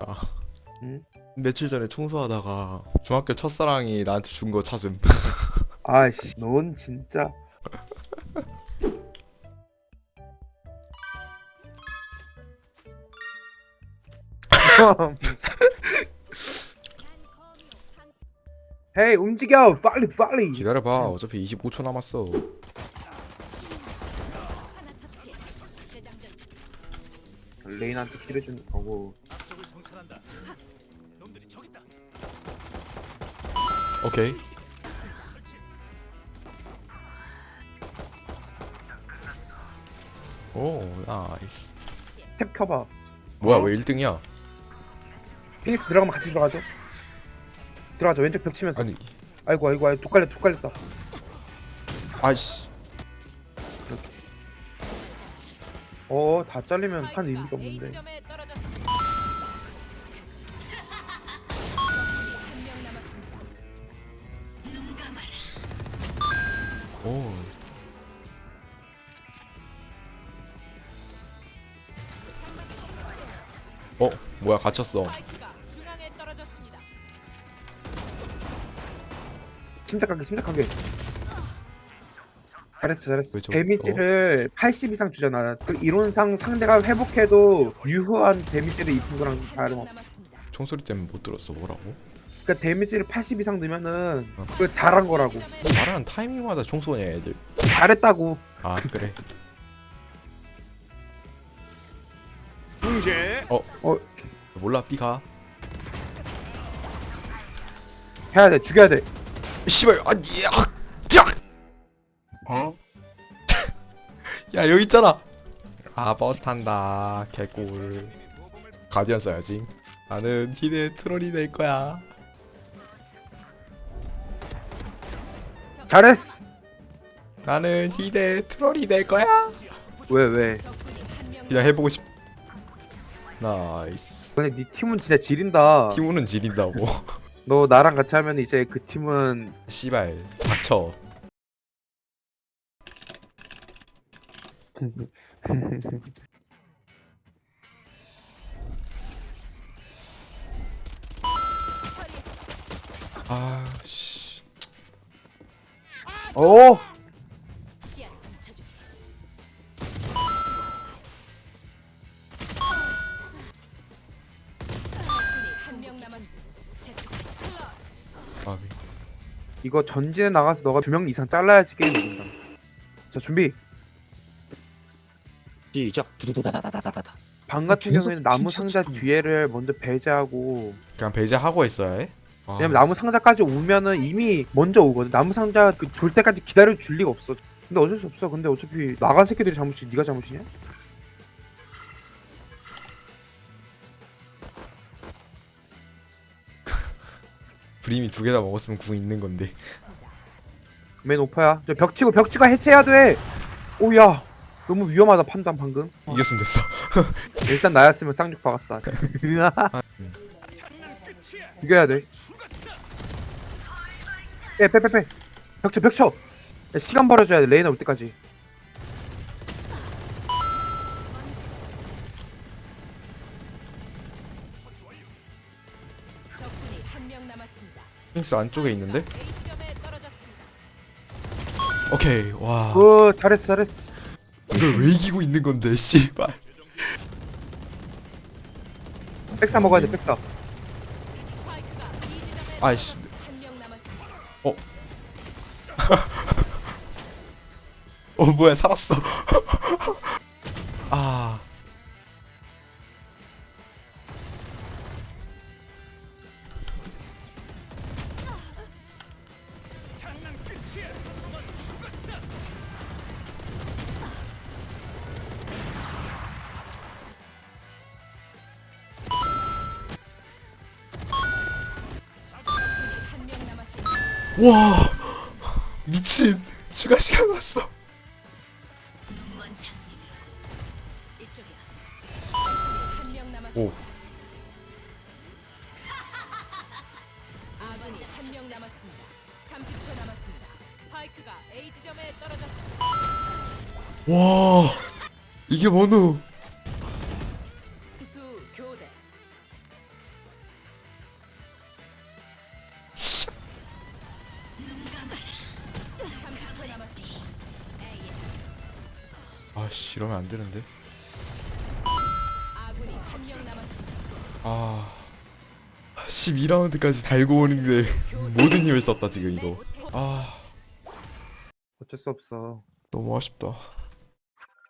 아. 응? 며칠 전에 청소하다가 중학교 첫사랑이 나한테 준 거 찾음. 아이씨, 넌 진짜. 헤이 움직여 빨리 빨리 기다려봐. 어차피 25초 남았어. 레인한테 킬해주는 거고 오케이. 오 나이스. 탭 켜봐. 뭐야 왜 1등이야? 피닉스 들어가면 같이 들어가죠? 들어가죠. 왼쪽 벽 치면서. 아니. 아이고 아이고 아이고 독 갈렸 독 갈렸다. 아이씨. 어 다 잘리면 한 의미가 없는데 어 뭐야 갇혔어. 침착하게 침착하게 잘했어 잘했어 왜 저- 데미지를 80 이상 주잖아 그 이론상 상대가 회복해도 유효한 데미지를 입힌 거랑 다름없어. 총소리 때문에 못 들었어 뭐라고? 그러니까 데미지를 80 이상 넣으면은 어. 그 잘한 거라고 말하는 타이밍마다 총소냐 애들. 잘했다고 아 그래. 붕괴 어어 몰라 삐가. 해야 돼 죽여야 돼 씨발 아니 야. 짝! 어? 야 여기 있잖아. 아 버스 탄다 개꿀. 가디언 써야지. 나는 희대 트롤이 될 거야. 잘했어 나는 희대 트롤이 될 거야. 왜 왜? 그냥 해보고 싶. 나이스. 근데 네 팀은 진짜 지린다 팀우는 지린다고. 너 나랑 같이 하면 이제 그 팀은 씨발 닥쳐. 아 씨. 오 이거 전진에 나가서 너가 두 명 이상 잘라야지 게임 이긴다. 자 준비. 시작. 두두두다다다다다다. 방 같은 계속 경우에는 나무 진짜 상자 참- 뒤에를 먼저 배제하고 그냥 배제하고 있어야 해. 아, 왜냐면 나무 상자까지 오면은 이미 먼저 오거든. 나무 상자 그 돌 때까지 기다려 줄 리가 없어. 근데 어쩔 수 없어. 근데 어차피 나간 새끼들이 잘못이 네가 잘못이냐? 브림이 두 개 다 먹었으면 궁 있는 건데. 맨 오퍼야 저 벽치고 벽치가 해체해야 돼 오야 너무 위험하다 판단 방금 어, 이겼으면 됐어. 일단 나였으면 쌍욕 박았다 이겨야 돼 빼, 빼, 빼, 빼. 벽쳐, 벽쳐. 야, 시간 벌어줘야 돼, 레이나 올 때까지. 적군이 한 명 남았습니다. 핑스 안쪽에 있는데? 오케이 와. 오, 잘했어, 잘했어. 이걸 왜 이기고 있는 건데 씨발. 백사 먹어야 돼, 백사. 아이씨. 남았습니다. 어 뭐야 살았어. 아. 와 미친 추가 시간 왔어. 오. 아군이 한명 남았습니다. 30초 남았습니다. 스파이크가 A 지점에 떨어졌습니다. 와 이게 뭐누? 아씨 이러면 안 되는데? 아 12라운드까지 달고 오는데 모든 힘을 썼다 지금 이거. 아. 어쩔 수 없어. 너무 아쉽다.